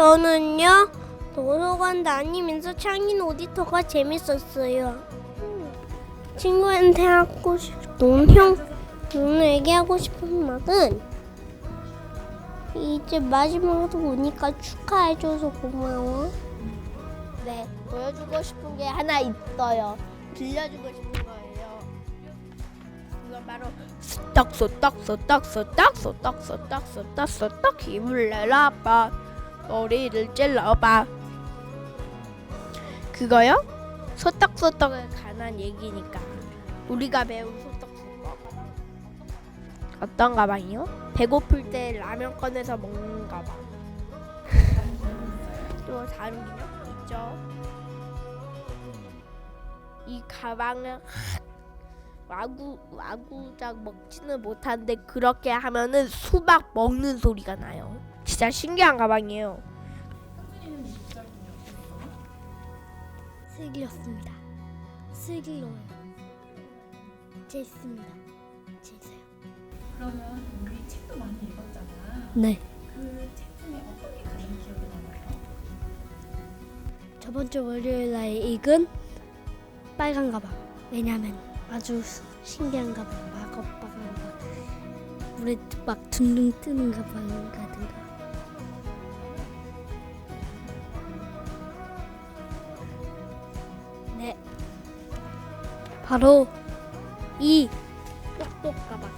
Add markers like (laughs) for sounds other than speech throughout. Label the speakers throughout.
Speaker 1: 저는요 도서관 다니면서 창인 오디터가 재밌었어요. 음, 친구한테 하고 싶은 형 오늘 얘기하고 싶은 말은 이제 마지막으로 오니까 축하해줘서 고마워.
Speaker 2: 네, 보여주고 싶은 게 하나 있어요. 들려주고 싶은 거예요. 이건 바로 소떡 소떡 소떡 소떡 소떡 소떡 소떡 소떡 힘을 내라 봐 머리를 찔러봐 그거요? 소떡소떡에 관한 얘기니까 우리가 배운 소떡소떡 어떤 가방이요? 배고플 때 라면 꺼내서 먹는 가방 (laughs) 또 다른 기능 있죠. 이 가방을 와구 와구작 먹지는 못하는데 그렇게 하면은 수박 먹는 소리가 나요. 진짜 신기한 가방이에요.
Speaker 1: 슬기롭습니다. 슬기로워요. 재밌습니다. 재밌어요.
Speaker 3: 그러면 우리 책도 많이 읽었잖아.
Speaker 1: 네.
Speaker 3: 그책 중에 어떤 게 가장 기억에 남아요?
Speaker 1: 저번 주 월요일 날 읽은 빨간 가방. 왜냐면 아주 신기한 가방, 마법 가방, 물에 막 둥둥 뜨는 가방 같은 거. 네. 바로 이 똑똑 가방.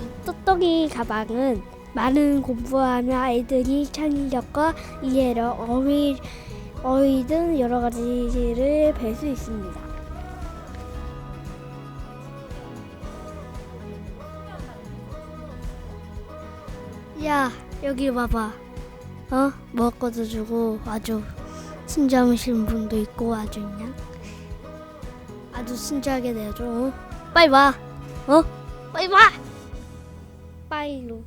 Speaker 1: 이 똑똑이 가방은 많은 공부하는 아이들이 창의력과 이해력, 어휘, 어휘 등 여러 가지를 뵐 수 있습니다. 야, 여기 봐봐. 어? 먹을 것도 주고 아주 친절하신 분도 있고 아주 그냥 아주 친절하게 내줘. 어? 빨리 와. 어? 빨리 와. 빨리 로.